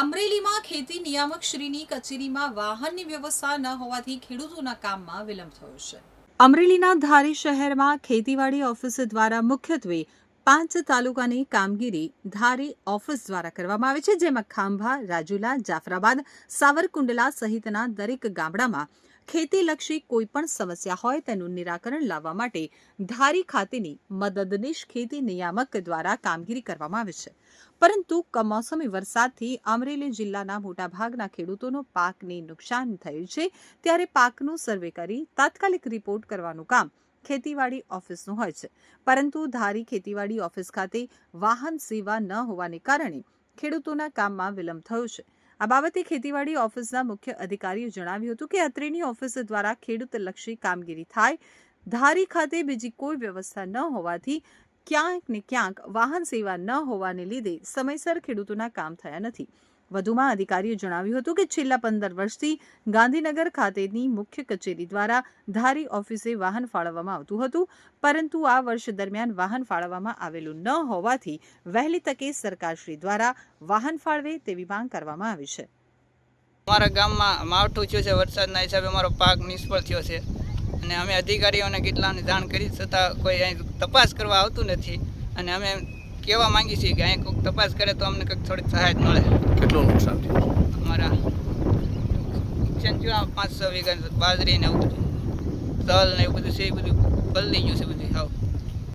અમરેલીમાં ખેતી નિયામક શ્રીની કચેરીમાં વાહનની વ્યવસ્થા ન હોવાથી ખેડૂતોના કામમાં વિલંબ થયો છે. અમરેલીના ધારી શહેરમાં ખેતીવાડી ઓફિસ દ્વારા મુખ્યત્વે પાંચ તાલુકાની કામગીરી ધારી ઓફિસ દ્વારા કરવામાં આવે છે, જેમાં ખાંભા, રાજુલા, જાફરાબાદ, સાવરકુંડલા સહિતના દરેક ગામડામાં ખેતીલક્ષી કોઈપણ સમસ્યા હોય તેનું નિરાકરણ લાવવા માટે ધારી ખાતેની મદદનીશ ખેતી નિયામક દ્વારા કામગીરી કરવામાં આવે છે. પરંતુ કમોસમી વરસાદથી અમરેલી જિલ્લાના મોટાભાગના ખેડૂતોનો પાકને નુકસાન થયું છે. ત્યારે પાકનું સર્વે કરી તાત્કાલિક રિપોર્ટ કરવાનું કામ ખેતીવાડી ઓફિસનું હોય છે. પરંતુ ધારી ખેતીવાડી ઓફિસ ખાતે વાહન સેવા ન હોવાને કારણે ખેડૂતોના કામમાં વિલંબ થયો છે. આ બાબતે ખેતીવાડી ઓફિસના મુખ્ય અધિકારીએ જણાવ્યું હતું કે અત્રેની ઓફિસ દ્વારા ખેડૂતલક્ષી કામગીરી થાય. ધારી ખાતે બીજી કોઈ વ્યવસ્થા ન હોવાથી ક્યાંક ને ક્યાંક વાહન સેવા ન હોવાને લીધે સમયસર ખેડૂતોના કામ થયા નથી. વધુમાં અધિકારીએ જણાવ્યું હતું કે છેલ્લા પંદર વર્ષથી ગાંધીનગર ખાતેની મુખ્ય કચેરી દ્વારા ધારી ઓફિસે વાહન ફાળવવામાં આવતું હતું, પરંતુ આ વર્ષ દરમિયાન વાહન ફાળવવામાં આવેલું ન હોવાથી વહેલી તકે સરકારશ્રી દ્વારા વાહન ફાળવે તેવી માંગ કરવામાં આવી છે. અમારા ગામમાં માવઠું થયું છે, વરસાદના હિસાબે અમારો પાક નિષ્ફળ થયો છે અને અમે અધિકારીઓને કેટલાને જાણ કરી છતાં કોઈ અહીં તપાસ કરવા આવતું નથી અને અમે કહેવા માંગીએ છીએ કે અહીં કોઈક તપાસ કરે તો અમને કંઈક થોડીક સહાય મળે. કેટલું નુકસાન થયું? અમારા નુકસાન થયું પાંચ છ વીઘા બાજરી ને એવું બધું. તલ ને એવું બધું છે એ બધું બદલી ગયું છે બધું હાવ.